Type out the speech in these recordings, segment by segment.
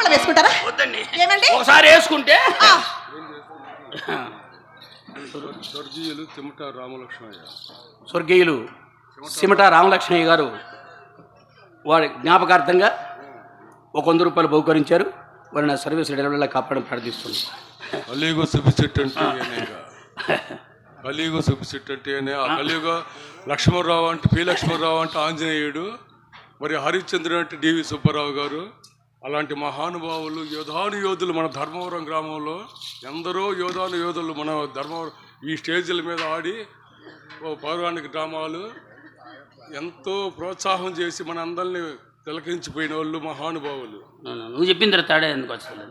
మళ్ళీ వేసుకుంటారా? వద్దండి. ఏమండి? ఒకసారి వేసుకుంటే. ఆ, స్వర్గీయులు తిమ్మట రామలక్ష్మయ్య స్వర్గీయులు సిమట రామలక్ష్మయ్య గారు వారి జ్ఞాపకార్థంగా ఒక వంద రూపాయలు బహుకరించారు. వారి నా సర్వీస్ డెలివరీలో కాపాడడం ప్రార్థిస్తుంది కలియుగ సుభిచెట్టు అంటే. కలియుగ సుభిచెట్టు అంటే ఈయనే. ఆ కలియుగ లక్ష్మణరావు అంటే పి లక్ష్మణరావు అంటే ఆంజనేయుడు మరి హరిశ్చంద్రుడు అంటే డివి సుబ్బారావు గారు అలాంటి మహానుభావులు యోధాను యోధులు మన ధర్మవరం గ్రామంలో ఎందరో యోధాను యోధులు మన ధర్మవరం ఈ స్టేజీల మీద ఆడి ఓ పౌరాణిక డ్రామాలు ఎంతో ప్రోత్సాహం చేసి మన అందరినీ తిలకించిపోయిన వాళ్ళు మహానుభావులు నువ్వు చెప్పిన తర్వాత తేడా ఎందుకు వస్తుంది?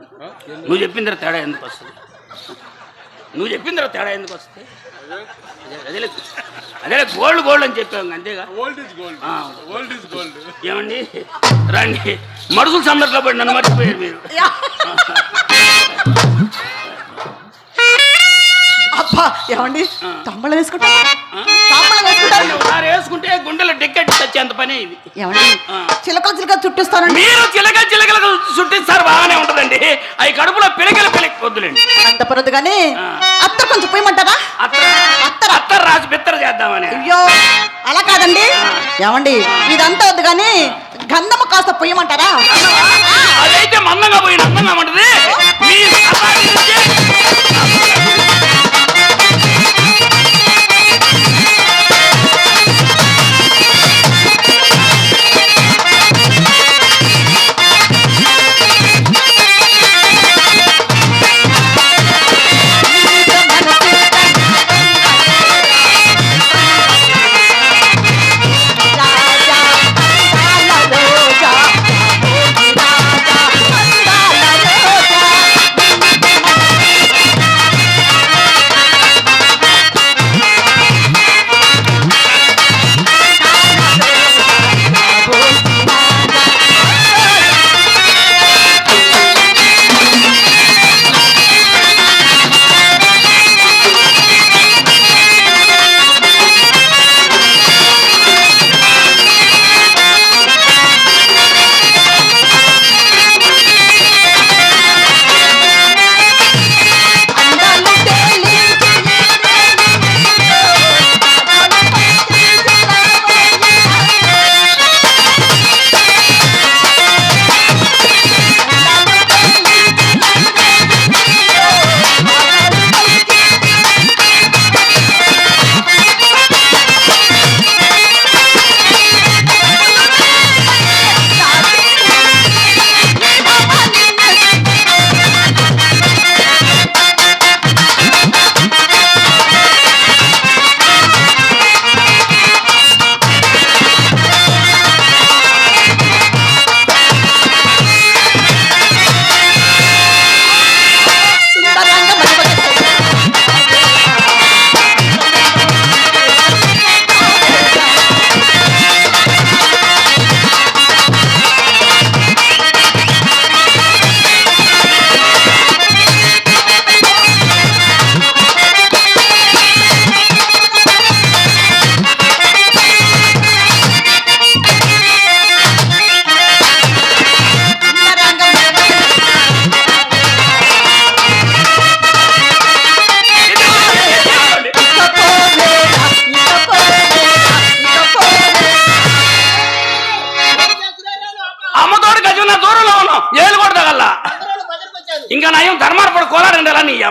నువ్వు చెప్పిన తర్వాత తేడా ఎందుకు వస్తుంది? నువ్వు చెప్పిన తర్వాత తేడా ఎందుకు వస్తుంది? అదే అదే గోల్డ్ గోల్డ్ అని చెప్పాము అంతేగా. Old is gold. Old is gold ఏమండి? రండి. మడుసులు సందర్లో పడి నన్ను మర్చిపోయారు మీరు. అబ్బా ఏమండి? తమ్ముళ్ళు వేసుకుంటారా? ఒకసారి వేసుకుంటే గుండెలో డెక్కెట్టి తెచ్చేంత పని ఇది. ఏమండి. చిలక చిలక చుట్టిస్తానండి. మీరు చిలక చిలకలకు చుట్టిస్తారు బాగానే ఉంటదండి. అవి కడుపులో పిలకల పిలక వద్దులేండి అంత పరదు కానీ. అత్త కొంచెం పోయమంటారా? అత్తర అత్తర. అత్తర రాసి బిత్తర చేద్దామని. అయ్యో అలా కాదండి. ఏమండి ఇదంతా వద్దు కానీ గంధము కాస్త పొయ్యమంటారా అదైతే మందంగా పోయిన అందంగా ఉంటది. మీ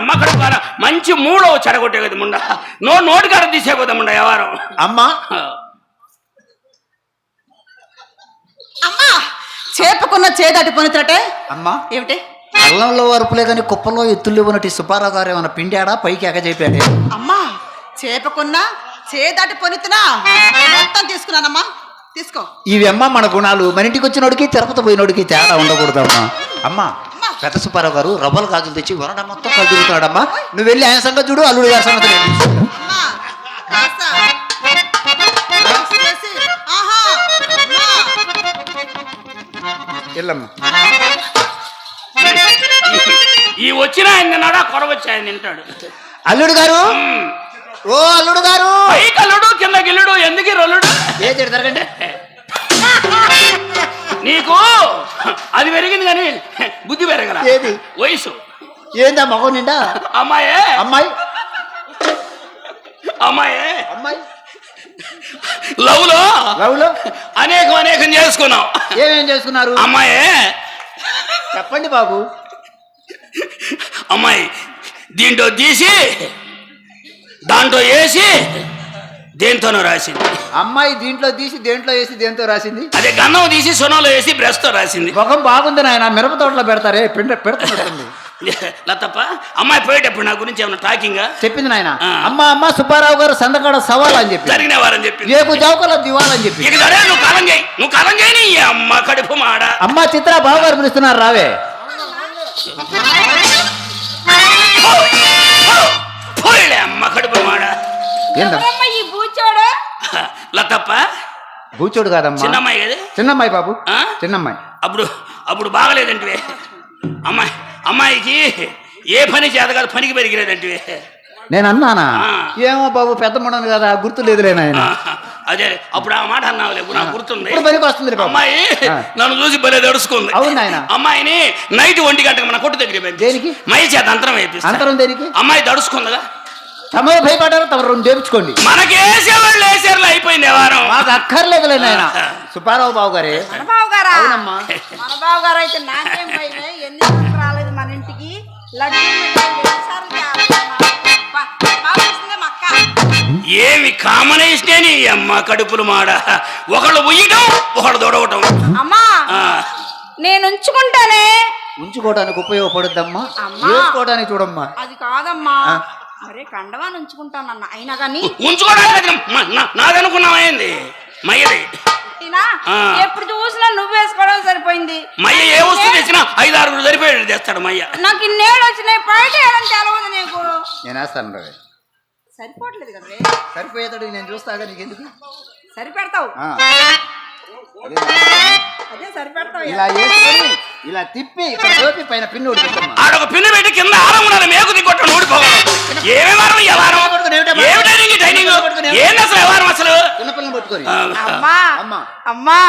కోలాడండి నీ అమ్మ కడుపు కాడ మంచి మూడో చెడగొట్టే కదా ముండ? నో నోటి కాడ తీసే కదా ముండ వ్యవహారం? అమ్మా. అమ్మా చేపకున్న చేదాటి పొనితరటే? అమ్మా. ఏమిటి? అల్లంలో వరపులే కానీ కుప్పలో ఎత్తులు ఉన్నట్టు సుబ్బారావు గారు ఏమైనా పిండాడా? పైకి ఎగజైపాడే. అమ్మా చేపకున్న చేదాటి పొనితునా మొత్తం తీసుకున్నానమ్మా. తీసుకో. ఇవి అమ్మ మన గుణాలు. మన ఇంటికి వచ్చినోడికి తిరుపతి పోయినోడికి తేడా ఉండకూడదమ్మా. అమ్మా పెద్ద సుబ్బారావు గారు రవ్వల గాజులు తెచ్చి వరడ మొత్తం కలుగుతున్నాడమ్మా నువ్వు వెళ్ళి ఆయన సంగతి చూడు అల్లుడు గారి సంగతి వెళ్ళమ్మా ఈ వచ్చిన ఆయన తిన్నాడా కొరవచ్చి ఆయన తింటాడు. అల్లుడు గారు? ఓ అల్లుడు గారు! పై కల్లుడు కింద గిల్లుడు ఎందుకు రొల్లుడు? ఏ జరగండి? నీకు అది పెరిగింది కానీ ఏది? వయసు. ఏందా మగం నిండా? అమ్మాయే. అమ్మాయి? అమ్మాయే. అమ్మాయి? లవ్లో లవ్లో అనేకం అనేకం చేసుకున్నాం. ఏమేం చేసుకున్నారు? అమ్మాయే. చెప్పండి బాబు. అమ్మాయి దీంట్లో తీసి దాంట్లో వేసి దేంతోనో రాసింది. అమ్మాయి దీంట్లో తీసి దేంట్లో వేసి దేంతో రాసింది? అదే గన్నం తీసి సొనంలో వేసి బ్రష్తో రాసింది. ముఖం బాగుంది నాయన మిరప తోటలో పెడతారే పిండ పెడుతున్నట్టుంది. లతప్ప అమ్మాయి పోయేటప్పుడు నా గురించి ఏమైనా టాకింగ్? చెప్పింది నాయన. అమ్మ అమ్మ సుబ్బారావు గారు సందకాడ సవాల్ అని చెప్పి. జరిగిన వారని చెప్పి. ఏకు జౌకల దివాలని చెప్పి. ఇక సరే నువ్వు కాలం చేయి నువ్వు కాలం చేయని అమ్మ కడుపు మాడ. అమ్మ చిత్ర బావ గారు పిలుస్తున్నారు రావే. అమ్మ కడుపు మాడ. ఏందమ్మా లతప్ప? బూచోడు కాదమ్మా. చిన్నమ్మాయి కదా? చిన్నమ్మాయి బాబు? చిన్నమ్మాయి. అప్పుడు అప్పుడు బాగలేదంటివే. అమ్మాయి అమ్మాయికి ఏ పని చేత కాదు పనికి పెరిగిలేదంటివే నేను అన్నానా. ఏమో బాబు పెద్ద మొండను కదా గుర్తు లేదులే నాయన అదే అప్పుడు ఆ మాట అన్నావు లేవు నాకు గుర్తుంది. పనికి వస్తుంది అమ్మాయి. నన్ను చూసి భలే దడుచుకుంది అవును నాయన. అమ్మాయిని నైట్ ఒంటి గంటకు మన కొట్టు దగ్గర దేనికి? మై చేత అంతరం వేపిస్తా. అంతరం దేనికి? అమ్మాయి దడుచుకుందిగా తమ భయపడ్డారు తమ రెండు చేపించుకోండి. అయిపోయింది మాకు అక్కర్లేదులే నాయన. సుబ్బారావు బాబు గారే. మన బావు గారా? అవునమ్మా. మన బావు గారు అయితే నాకేం భయమే ఎన్ని రాలేదు మన ఇంటికి. లడ్డూ మిఠాయి ఎన్నిసార్లు తేవాలి? బా- బాగా వస్తుంది మా అక్క. ఏమి నీ అమ్మ కడుపులు మాడ. ఒకళ్ళు ఉయ్యటం ఒకళ్ళు దొడవటం. అమ్మా ఆ, నేను ఉంచుకుంటానే. ఉంచుకోవడానికి ఉపయోగపడుద్దమ్మా. అమ్మా. వేసుకోవడానికి చూడమ్మా. అది కాదమ్మా. ఆ. మరే కండవాన్ని ఉంచుకుంటానన్న అయినా కానీ ఉంచుకోవడానికి అది మ- నా- నాదనుకున్నామైంది మయ్యది. ఎప్పుడు చూసినా నువ్వు వేసుకోవడం సరిపోయింది. మయ్య ఏ వస్తువు తెచ్చినా ఐదు ఆరుగురు సరిపోయేది తెస్తాడు మయ్య. నాకు ఇన్నేళ్ళు వచ్చినాయి బయట వేయడం తెలవదు నీకు? నేను వేస్తాను రవి సరిపోవట్లేదు కదా రే. సరిపోయేటప్పుడు నేను చూస్తాగా నీకు ఎందుకు సరిపెడతావు. అదే. సరిపెడతావు ఇలా ఇలా తిప్పి ఇక్కడ పైన పిన్ను ఆడొక పిన్ను పెట్టి కింద ఆరం ఉండాలి. మేకు దిగొట్ట ఊడిపోవాలి ఏమే వారం ఈ వారం ఏమి ట్రైనింగ్ ఈ ట్రైనింగ్ ఏంది అసలు అసలు? చిన్నపిల్లని పట్టుకొని. ఆ, అమ్మా అమ్మా.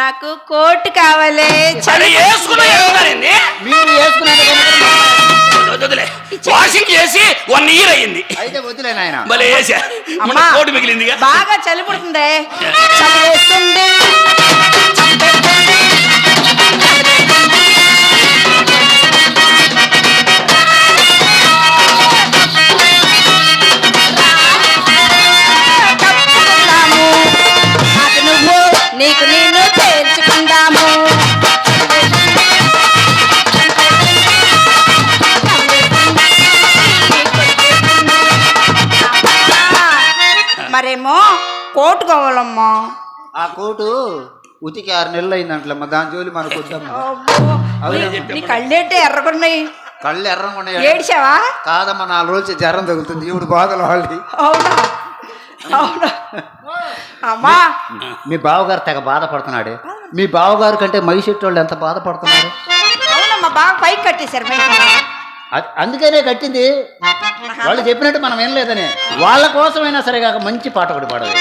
నాకు కోట్ కావాలి. సరే వేసుకున్నా మీరు వదిలే వాషింగ్ చేసి వన్ ఇయర్ అయ్యింది. అయితే వద్దులే నాయన. భలే వేసా అమ్మా కోటి మిగిలిందిగా. బాగా చలి పుడుతుంది. మరేమో కోటు కావాలమ్మా. ఆ కోటు ఉతికి ఆరు నెలలు అయిందంటలమ్మా దాని జోలి మనకు వద్దమ్మా. నీ- కళ్ళేంటి ఎర్రగున్నాయి? కళ్ళు ఎర్రంగా ఏడ్చావా? కాదమ్మా నాలుగు రోజులు జ్వరం తగులుతుంది. ఇప్పుడు బాధలు వాళ్ళు అవునా? అవునా? అమ్మా. మీ బావగారు తెగ బాధపడుతున్నాడే. మీ బావగారు కంటే మైసెట్టి వాళ్ళు ఎంత బాధపడుతున్నారు? అవునమ్మా బాగా పైకి కట్టేశారు అందుకనే కట్టింది. వాళ్ళు చెప్పినట్టు మనం వినలేదని. వాళ్ళ కోసమైనా సరే కాక మంచి పాట ఒకటి పాడదు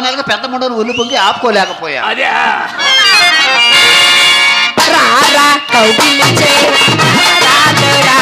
పనేళ్ళకి పెద్ద ముండను ఒళ్ళు పొంగి ఆపుకోలేకపోయా అదే. రారా కౌగిలించే రాజురా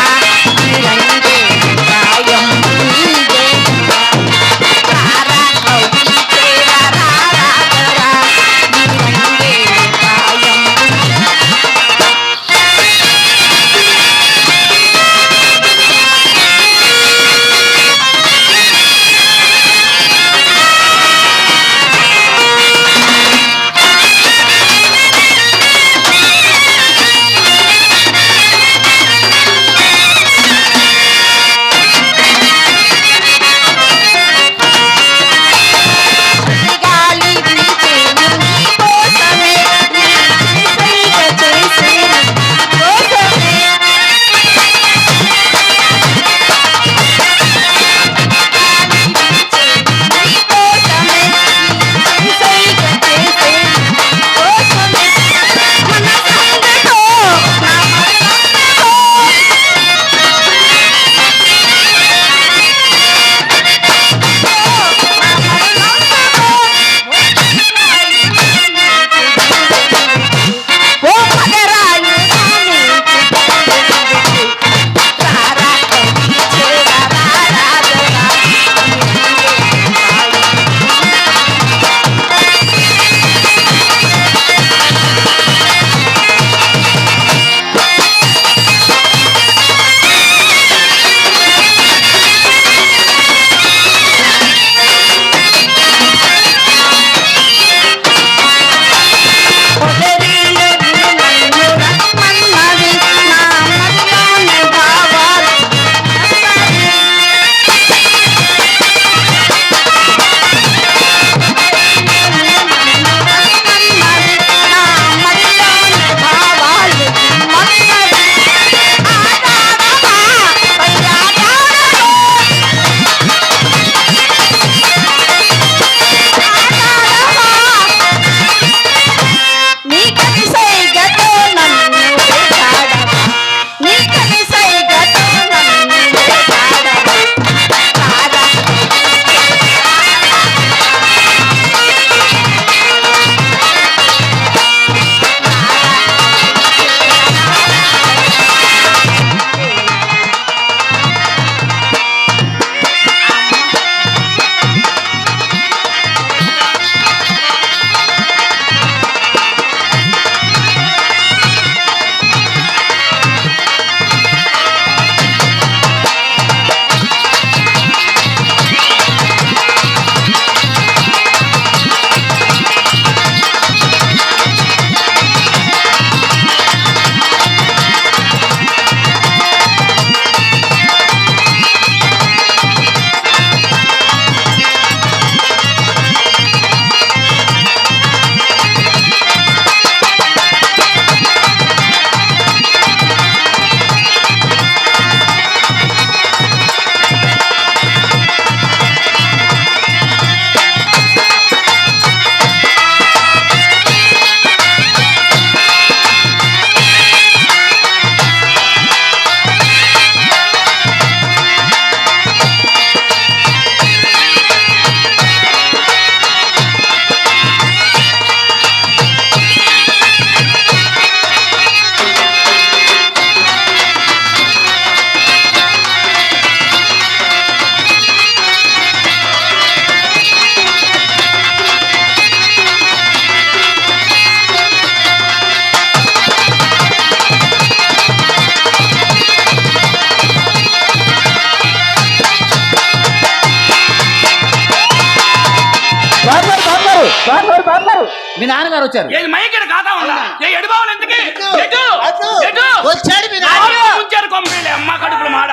మీ నాన్నగారు వచ్చారు. ఏది మైకిడ కాదా ఉందా? ఏ ఎడిబావులు ఎందుకే? ఎటు? అటు. ఎటు? వచ్చాడు మీ నాకేమో నాన్నగారు. ముంచారు కొంపేళ్ళే అమ్మ కడుపులు మాడ.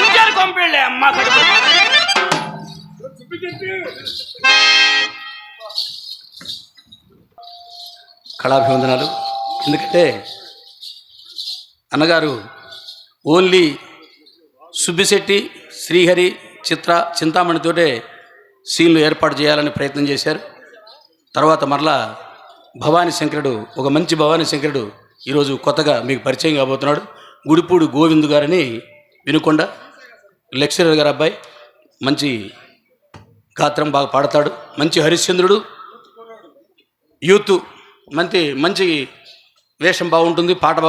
ముంచారు కొంపేళ్ళే అమ్మ కడుపులు మాడ. కళాభివందనాలు. ఎందుకంటే అన్నగారు ఓన్లీ సుబ్బిశెట్టి శ్రీహరి చిత్ర చింతామణితోటే సీన్లు ఏర్పాటు చేయాలని ప్రయత్నం చేశారు. తర్వాత మరలా భవానీ శంకరుడు ఒక మంచి భవానీ శంకరుడు ఈరోజు కొత్తగా మీకు పరిచయం కాబోతున్నాడు. గుడిపూడి గోవింద్ గారని వినుకొండ లెక్చరర్ గారు అబ్బాయి మంచి గాత్రం బాగా పాడతాడు. మంచి హరిశ్చంద్రుడు యూత్ మంచి మంచి వేషం బాగుంటుంది పాట బాగు